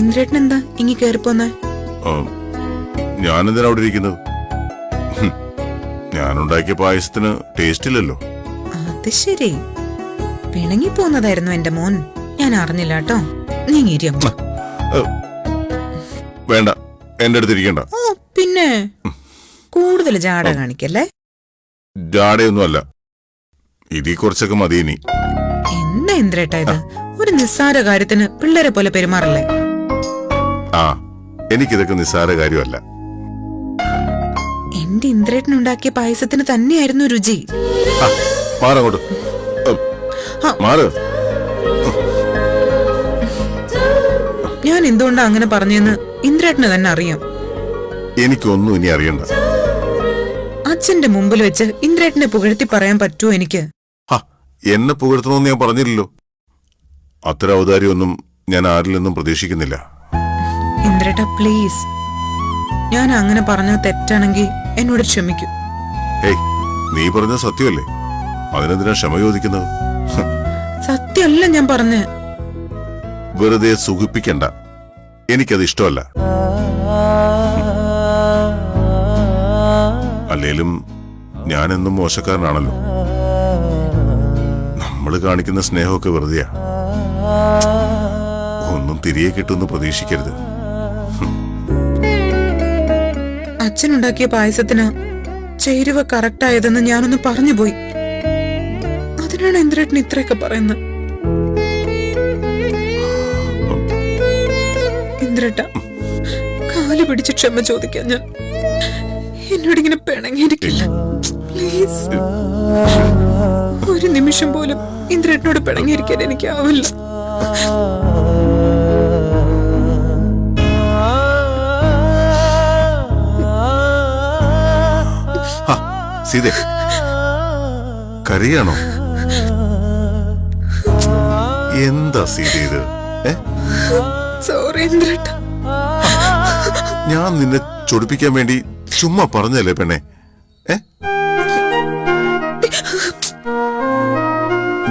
ഇന്ദ്രേട്ടൻ എന്താ ഇങ്ങി കേറിപ്പോന്നെ ആ, ഞാനെന്തിനാ അവിടെ ഇരിക്കുന്നത്? ഞാനുണ്ടാക്കിയ പായസത്തിന് ടേസ്റ്റ് ഇല്ലല്ലോ. അത് ശരി. പിണങ്ങി പോന്നതായിരുന്നു എന്റെ മോൻ. ഞാൻ അറിഞ്ഞില്ല കേട്ടോ. നീങ്ങിരിയമ്മ വേണ്ട. എന്റെ അടുത്ത് ഇരിക്കണ്ട. ഓ പിന്നെ? കൂടുതൽ ജാട കാണിക്കല്ലേ? ജാടയൊന്നുമല്ല. ഇതിൽ കുറച്ചൊക്കെ മതി ഇനി. എന്താ ഇന്ദ്രേട്ട ഇത്? ഒരു നിസ്സാര കാര്യത്തിന് പിള്ളേരെ പോലെ പെരുമാറല്ലേ? ആ എനിക്കിതൊക്കെ നിസ്സാര കാര്യമല്ല. എന്റെ ഇന്ദ്രേട്ടനുണ്ടാക്കിയ പായസത്തിന് തന്നെയായിരുന്നു രുചി. മാറങ്ങോട്ട്. മാറ്. ഞാൻ എന്തുകൊണ്ടാ അങ്ങനെ പറഞ്ഞെന്ന് ഇന്ദ്രേട്ടന് തന്നെ അറിയാം. എനിക്കൊന്നും ഇനി അറിയണ്ട. അച്ഛന്റെ മുമ്പിൽ വെച്ച് ഇന്ദ്രേട്ടനെ പുകഴ്ത്തി പറയാൻ പറ്റുമോ എനിക്ക്? എന്നെ പുകഴ്ത്തണമെന്ന് ഞാൻ പറഞ്ഞില്ലല്ലോ. അത്ര ഔദാര്യമൊന്നും ഞാൻ ആരിൽ നിന്നും പ്രതീക്ഷിക്കുന്നില്ല. ഇന്ദ്രേട്ട പ്ലീസ് ഞാൻ അങ്ങനെ പറഞ്ഞത് തെറ്റാണെങ്കിൽ എന്നോട് ക്ഷമിക്കൂ. ഏയ് നീ പറഞ്ഞ സത്യമല്ലേ? അതിനെന്തിനാ ക്ഷമ ചോദിക്കുന്നത്? സത്യമല്ല ഞാൻ പറഞ്ഞ്. വെറുതെ സുഖിപ്പിക്കണ്ട. എനിക്കത് ഇഷ്ടമല്ല. അല്ലേലും ഞാനെന്നും മോശക്കാരനാണല്ലോ. നമ്മൾ കാണിക്കുന്ന സ്നേഹമൊക്കെ വെറുതെയാ. ഒന്നും തിരികെ കിട്ടുമെന്ന് പ്രതീക്ഷിക്കരുത്. അച്ഛനുണ്ടാക്കിയ പായസത്തിന് ചേരുവ കറക്റ്റ് ആയതെന്ന് ഞാനൊന്ന് പറഞ്ഞു പോയി അതിനാണ് ഇന്ദ്രേട്ടൻ ഇത്രയൊക്കെ പറയുന്നത്. ഇന്ദ്രേട്ട കാൽ പിടിച്ച് ക്ഷമ ചോദിക്കാൻ ഞാൻ. എന്നോടിങ്ങനെ പിണങ്ങിയിരിക്കില്ല. പ്ലീസ് ഒരു നിമിഷം പോലും ഇന്ദ്രനോട് പിണങ്ങിയിരിക്കാൻ എനിക്കാവില്ല. കറിയാണോ സീതേ. എന്താ സീത ഇത്? സോറി ഞാൻ നിന്നെ ചൊടിപ്പിക്കാൻ വേണ്ടി ചുമ്മാ പറഞ്ഞല്ലേ പെണ്ണെ?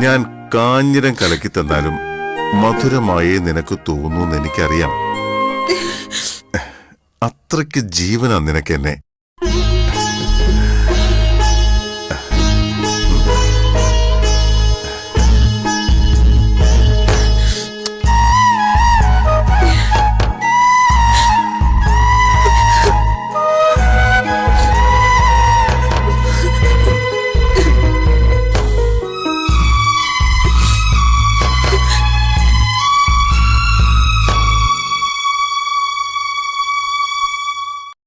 ഞാൻ കാഞ്ഞിരം കലക്കി തന്നാലും മധുരമായേ നിനക്ക് തോന്നൂന്ന് എനിക്കറിയാം അത്രയ്ക്ക് ജീവനാ നിനക്ക് എന്നെ